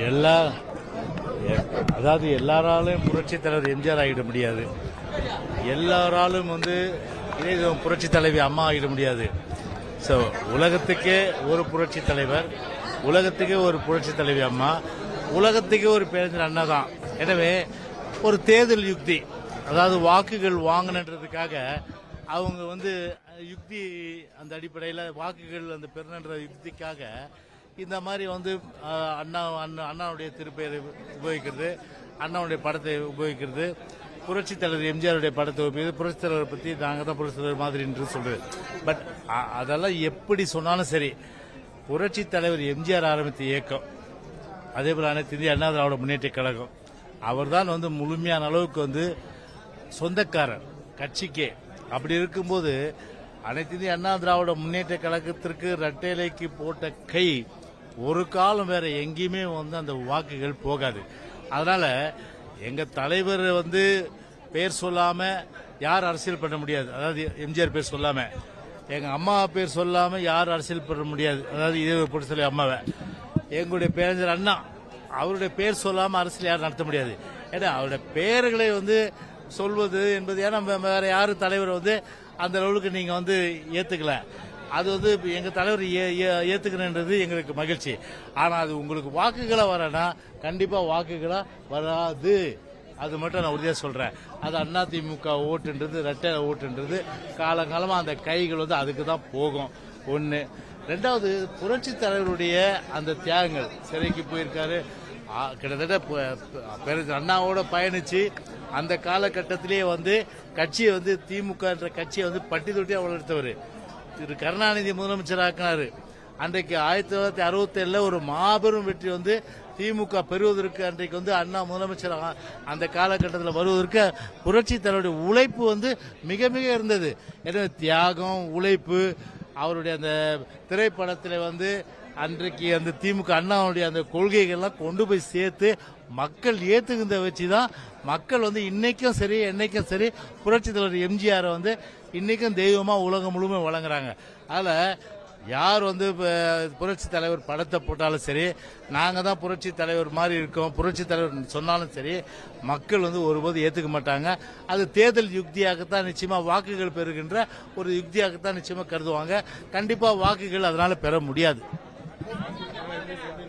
எல்லா எ- அதாவது எல்லாராலும் புரட்சி தலைவர் எம்ஜிஆர் ஆகிட முடியாது. எல்லாராலும் வந்து இதே புரட்சி தலைவி அம்மா ஆகிட முடியாது. ஸோ உலகத்துக்கே ஒரு புரட்சி தலைவர் உலகத்துக்கே ஒரு புரட்சி தலைவி அம்மா உலகத்துக்கே ஒரு பேருந்து அண்ணா தான். எனவே ஒரு தேர்தல் யுக்தி அதாவது வாக்குகள் வாங்கணுன்றதுக்காக அவங்க வந்து யுக்தி அந்த அடிப்படையில் வாக்குகள் அந்த பெருநன்ற யுக்திக்காக இந்த மாதிரி வந்து அண்ணா அண்ணா அண்ணாவுடைய திருப்பெயரை உபயோகிக்கிறது அண்ணாவுடைய படத்தை உபயோகிக்கிறது புரட்சி தலைவர் எம்ஜிஆருடைய படத்தை உபயோகிக்கிறது புரட்சி தலைவரை பற்றி நாங்கள் தான் புரட்சி தலைவர் மாதிரி என்று சொல்றது. பட் அதெல்லாம் எப்படி சொன்னாலும் சரி புரட்சி தலைவர் எம்ஜிஆர் ஆரம்பித்த இயக்கம் அதே போல் அனைத்து இந்திய அண்ணா திராவிட முன்னேற்ற கழகம் அவர் தான் வந்து முழுமையான அளவுக்கு வந்து சொந்தக்காரர் கட்சிக்கே. அப்படி இருக்கும்போது அனைத்து இந்திய அண்ணா திராவிட முன்னேற்ற கழகத்திற்கு இரட்டைலைக்கு போட்ட கை ஒரு காலம் வேற எங்கேயுமே வந்து அந்த வாக்குகள் போகாது. அதனால எங்க தலைவர் வந்து பேர் சொல்லாம யார் அரசியல் பண்ண முடியாது. அதாவது எம்ஜிஆர் பேர் சொல்லாம. எங்க அம்மா பேர் சொல்லாம யார் அரசியல் பண்ண முடியாது. அதாவது இதே பொறுத்தலை அம்மாவை. எங்களுடைய பேரஞ்சர் அண்ணா அவருடைய பேர் சொல்லாம அரசியல் யாரும் நடத்த முடியாது. ஏன்னா அவருடைய பெயர்களை வந்து சொல்வது என்பது ஏன்னா வேற யாரும் தலைவர் வந்து அந்த அளவுக்கு நீங்க வந்து ஏத்துக்கல. அது வந்து இப்போ எங்கள் தலைவர் ஏ- ஏ- எங்களுக்கு மகிழ்ச்சி. ஆனால் அது உங்களுக்கு வாக்குகளை வரனா கண்டிப்பாக வாக்குகளாக வராது. அது மட்டும் நான் உறுதியாக சொல்கிறேன் அது அண்ணா திமுக ஓட்டுன்றது ரெட்டை ஓட்டுன்றது காலங்காலமாக அந்த கைகள் வந்து அதுக்கு தான் போகும். ஒன்று ரெண்டாவது புரட்சி தலைவருடைய அந்த தியாகங்கள். சிறைக்கு போயிருக்காரு. கிட்டத்தட்ட அண்ணாவோட பயணிச்சு அந்த காலகட்டத்திலேயே வந்து கட்சியை வந்து திமுக என்ற கட்சியை வந்து பட்டி தொட்டி வளர்த்தவர் திரு கருணாநிதி முதலமைச்சராக்கினாரு. அன்றைக்கு ஆயிரத்தி தொள்ளாயிரத்தி அறுபத்தி ஏழுல ஒரு மாபெரும் வெற்றி வந்து திமுக பெறுவதற்கு அன்றைக்கு வந்து அண்ணா முதலமைச்சர் அந்த காலகட்டத்தில் வருவதற்கு புரட்சி தலைவருடைய உழைப்பு வந்து மிக மிக இருந்தது. எனவே தியாகம் உழைப்பு அவருடைய அந்த திரைப்படத்தில் வந்து அன்றைக்கு அந்த திமுக அண்ணாவுடைய அந்த கொள்கைகள்லாம் கொண்டு போய் சேர்த்து மக்கள் ஏத்துக்கிற வச்சு தான் மக்கள் வந்து இன்னைக்கும் சரி என்னைக்கும் சரி புரட்சி தலைவர் எம்ஜிஆரை வந்து இன்னைக்கும் தெய்வமா உலகம் முழுமையும் வழங்குறாங்க. அதில் யார் வந்து புரட்சி தலைவர் படத்தை போட்டாலும் சரி நாங்கள் தான் புரட்சி தலைவர் மாதிரி இருக்கோம் புரட்சி தலைவர் சொன்னாலும் சரி மக்கள் வந்து ஒருபோது ஏற்றுக்க மாட்டாங்க. அது தேர்தல் யுக்தியாகத்தான் நிச்சயமாக வாக்குகள் பெறுகின்ற ஒரு யுக்தியாகத்தான் நிச்சயமாக கருதுவாங்க. கண்டிப்பாக வாக்குகள் அதனால் பெற முடியாது. Yeah.